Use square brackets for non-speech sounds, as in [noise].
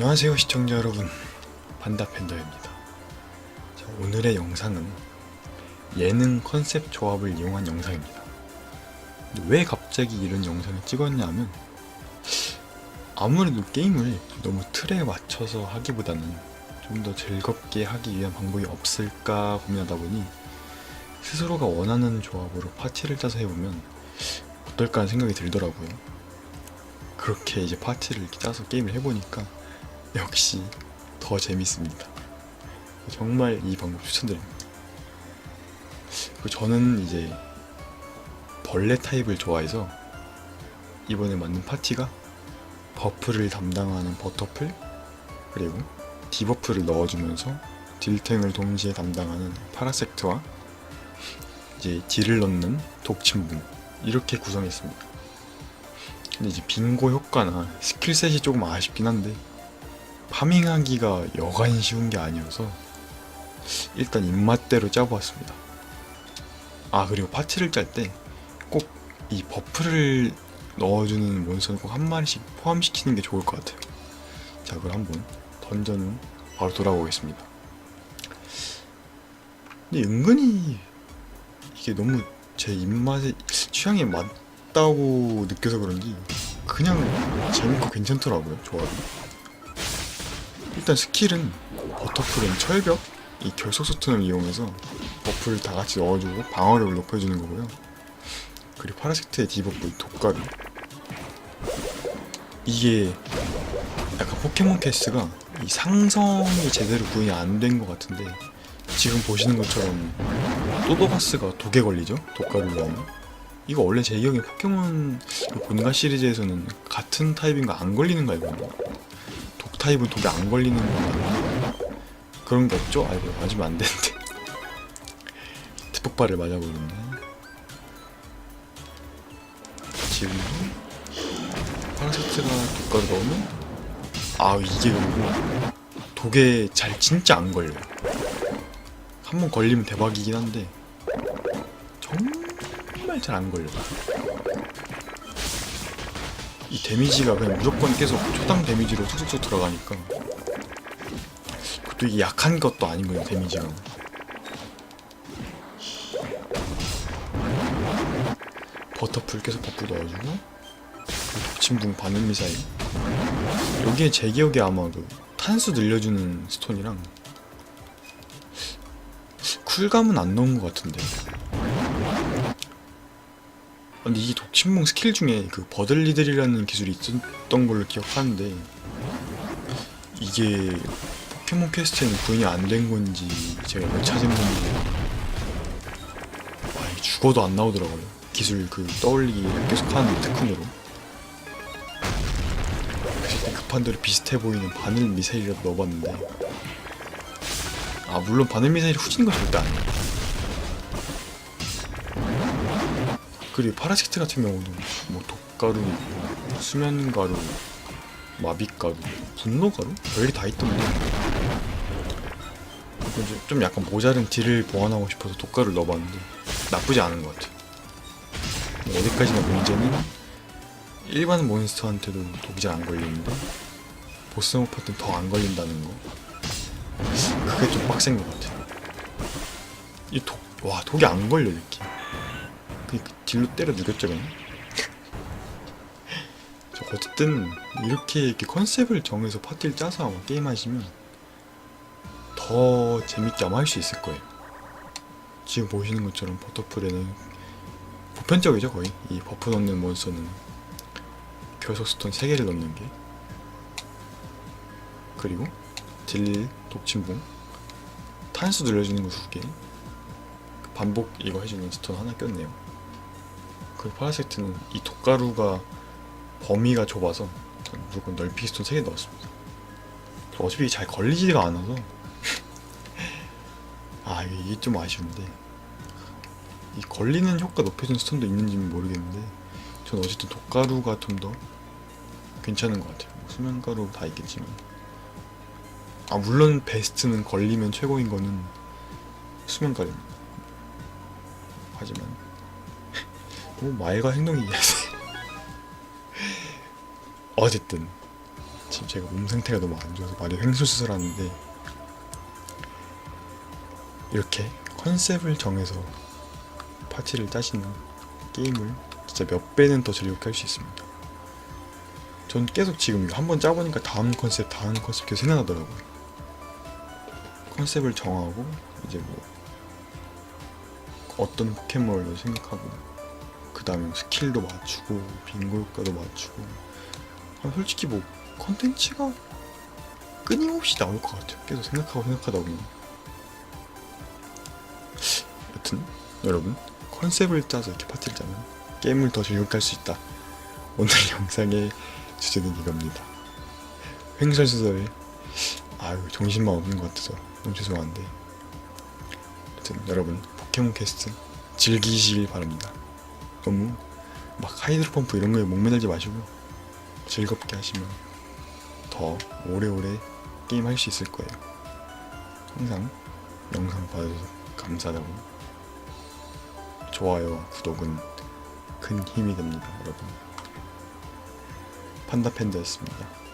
안녕하세요 시청자 여러분. 판다팬더입니다. 자, 오늘의 영상은 예능 컨셉 조합을 이용한 영상입니다. 왜 갑자기 이런 영상을 찍었냐면 아무래도 게임을 너무 틀에 맞춰서 하기보다는 좀 더 즐겁게 하기 위한 방법이 없을까 고민하다 보니 스스로가 원하는 조합으로 파티를 짜서 해보면 어떨까 하는 생각이 들더라고요. 그렇게 이제 파티를 짜서 게임을 해보니까 역시 더 재밌습니다. 정말 이 방법 추천드립니다. 저는 이제 벌레 타입을 좋아해서 이번에 만든 파티가 버프를 담당하는 버터플 그리고 디버프를 넣어주면서 딜탱을 동시에 담당하는 파라섹트와 이제 딜을 넣는 독침붕 이렇게 구성했습니다. 근데 이제 빙고 효과나 스킬셋이 조금 아쉽긴 한데 파밍하기가 여간 쉬운 게 아니어서 일단 입맛대로 짜보았습니다. 아 그리고 파티를 짤 때 꼭 이 버프를 넣어주는 몬스터는 꼭 한 마리씩 포함시키는 게 좋을 것 같아요. 자 그럼 한번 던전은 바로 돌아오겠습니다. 근데 은근히 이게 너무 제 입맛에 취향에 맞다고 느껴서 그런지 그냥 재밌고 괜찮더라고요 조합이. 일단 스킬은 버터풀은 철벽, 이 결속 소튼을 이용해서 버프를 다 같이 넣어주고 방어력을 높여주는 거고요. 그리고 파라섹트의 디버프 독가루. 이게 약간 포켓몬 캐스가 이 상성이 제대로 구현이 안 된 것 같은데 지금 보시는 것처럼 또도가스가 독에 걸리죠? 독가루를 넣으면. 이거 원래 제 기억에 포켓몬 그 본가 시리즈에서는 같은 타입인 거 안 걸리는 거 알거든요. 독 타입은 독에 안 걸리는 거 그런 게 없죠? 아이고 맞으면 안 되는데. [laughs] 대폭발을 맞아버렸네 지금 파라세트가 독가루 넣으면? 아 이게 그리고 독에 잘 진짜 안 걸려요. 한번 걸리면 대박이긴 한데. 정말 잘 안 걸려요 이 데미지가 그냥 무조건 계속 초당 데미지로 툭툭툭 들어가니까 그것도 이게 약한 것도 아니고요 데미지가. 버터풀 계속 버프 넣어주고 독침붕 바늘 미사일. 여기에 제 기억에 아마 그 탄수 늘려주는 스톤이랑 쿨감은 안 넣은 것 같은데 근데 이 독침봉 스킬 중에 그 버들리들이라는 기술이 있었던 걸로 기억하는데 이게 포켓몬 퀘스트에는 구현이 안 된 건지 제가 못 찾은 건지 아, 이게 죽어도 안 나오더라고요. 기술 그 떠올리기를 계속 하는 특훈으로. 그래서 급한 대로 비슷해 보이는 바늘 미사일이라도 넣어봤는데. 아 물론 바늘 미사일이 후진 건 절대 아니에요 그리고 파라시트 같은 경우도 뭐 독가루 있고 수면가루 마비가루 분노가루? 별게 다 있던데. 이제 좀 약간 모자른 딜을 보완하고 싶어서 독가루를 넣어봤는데 나쁘지 않은 것 같아요. 어디까지나 문제는 일반 몬스터한테도 독이 잘안 걸리는데 보스 모파트는 더안 걸린다는 거. 그게 좀 빡센 것 같아요. 이 독, 와 독이 안 걸려 이렇게 그 딜로 때려 누겼죠 그냥. 저 어쨌든 이렇게 이렇게 컨셉을 정해서 파티를 짜서 아마 게임하시면 더 재밌게 아마 할 수 있을 거예요. 지금 보시는 것처럼 버터풀에는 보편적이죠 거의. 이 버프 넣는 몬스터는 결속 스톤 3개를 넣는 게. 그리고 딜 독침봉 탄수 늘려주는 거 2개. 반복 이거 해주는 스톤 하나 꼈네요 그 파라세트는 이 독가루가 범위가 좁아서 무조건 넓이 스톤 3개 넣었습니다. 어차피 잘 걸리지가 않아서. [laughs] 아 이게 좀 아쉬운데. 이 걸리는 효과 높여준 스톤도 있는지는 모르겠는데 전 어쨌든 독가루가 좀 더 괜찮은 것 같아요. 뭐 수면가루 다 있겠지만. 아 물론 베스트는 걸리면 최고인 거는 수면가루입니다. 하지만 뭐 말과 행동이 이해하세요 [laughs] 어쨌든 지금 제가 몸 상태가 너무 안 좋아서 말이 횡설수설 하는데 이렇게 컨셉을 정해서 파티를 짜시는 게임을 진짜 몇 배는 더 즐겁게 할 수 있습니다. 전 계속 지금 한번 짜보니까 다음 컨셉, 다음 컨셉 계속 생각나더라고요. 컨셉을 정하고 이제 뭐 어떤 포켓몬을 생각하고 그 다음에 스킬도 맞추고 효과도 맞추고 아, 솔직히 뭐 컨텐츠가 끊임없이 나올 것 같아요. 계속 생각하고 생각하다 보면 여튼 여러분 컨셉을 짜서 이렇게 파티를 짜면 게임을 더 즐겁게 할 수 있다. 오늘 [laughs] 영상의 주제는 이겁니다. 횡설수설 아유 정신만 없는 것 같아서 너무 죄송한데 여튼 여러분 포켓몬 캐스트 즐기시길 바랍니다. 너무 막 하이드로 펌프 이런 거에 목매달지 마시고 즐겁게 하시면 더 오래오래 게임 할 수 있을 거예요. 항상 영상 봐주셔서 감사하다고 좋아요와 구독은 큰 힘이 됩니다, 여러분. 판다팬더였습니다.